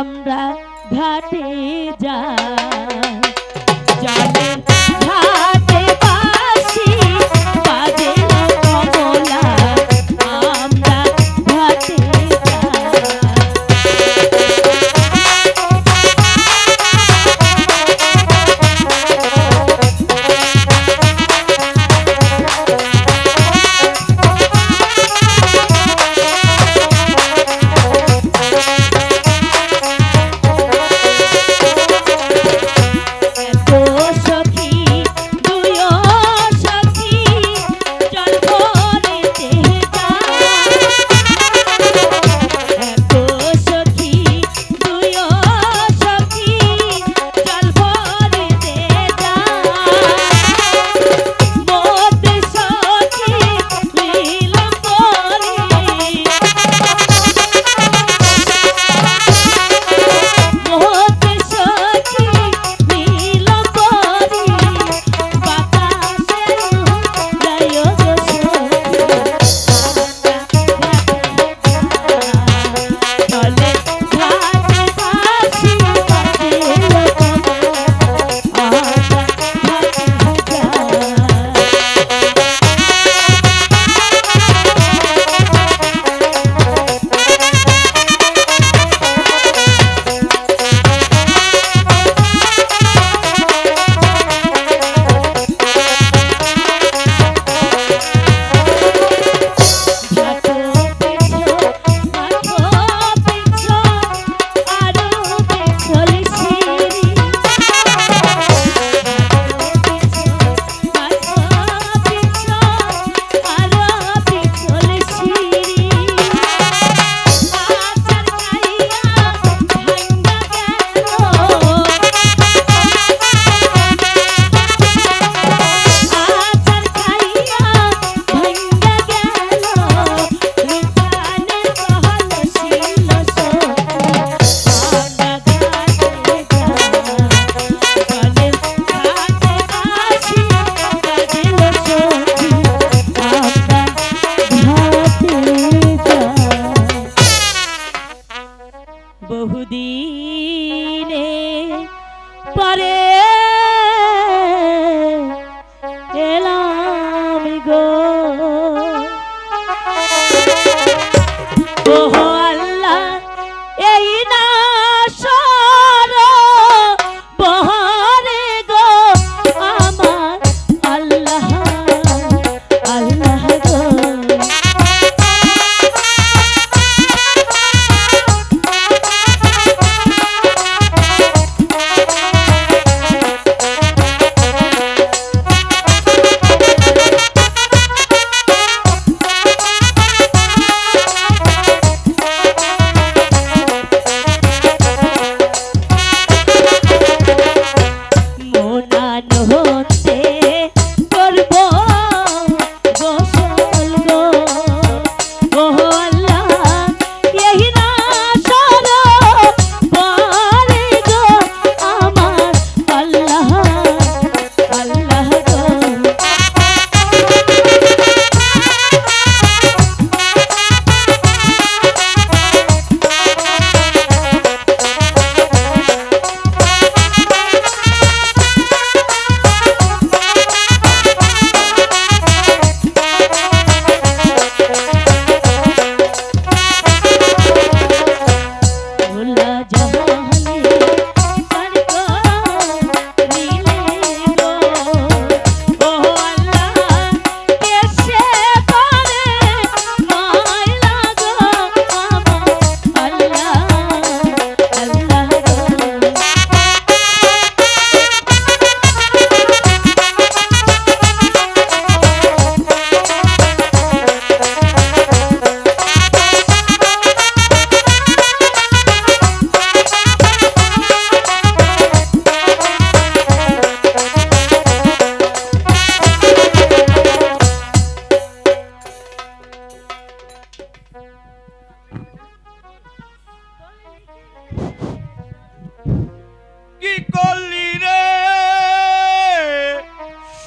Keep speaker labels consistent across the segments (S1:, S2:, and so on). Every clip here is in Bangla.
S1: আমরা ঘাটে যাই।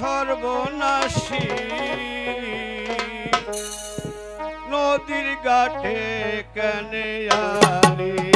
S1: সর্বনাশী। নদীর ঘাটে কেন আলী?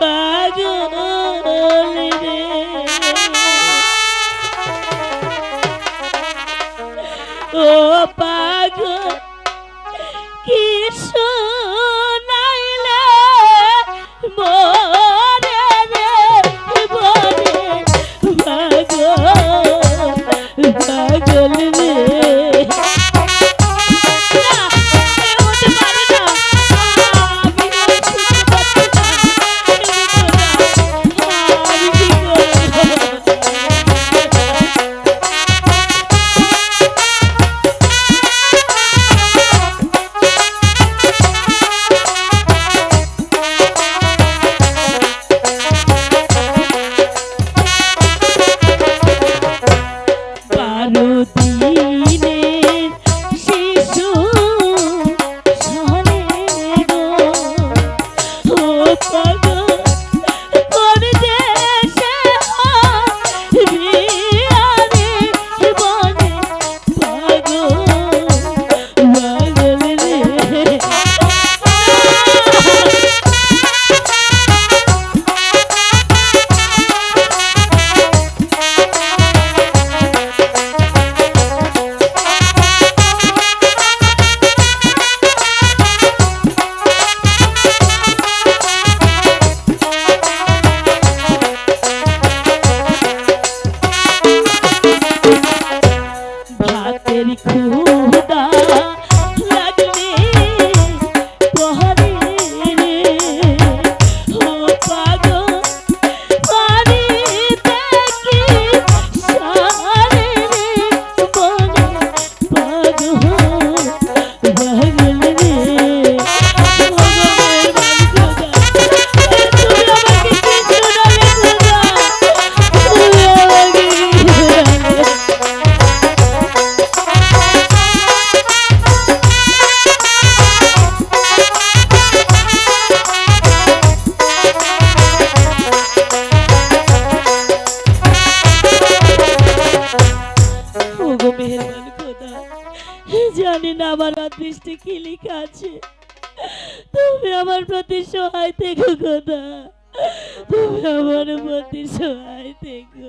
S1: পাগল রে ও পা দৃষ্টি কি লেখা আছে? তুমি আমার প্রতি সহায় দেখো কথা তুমি আমার প্রতি সহায় দেখো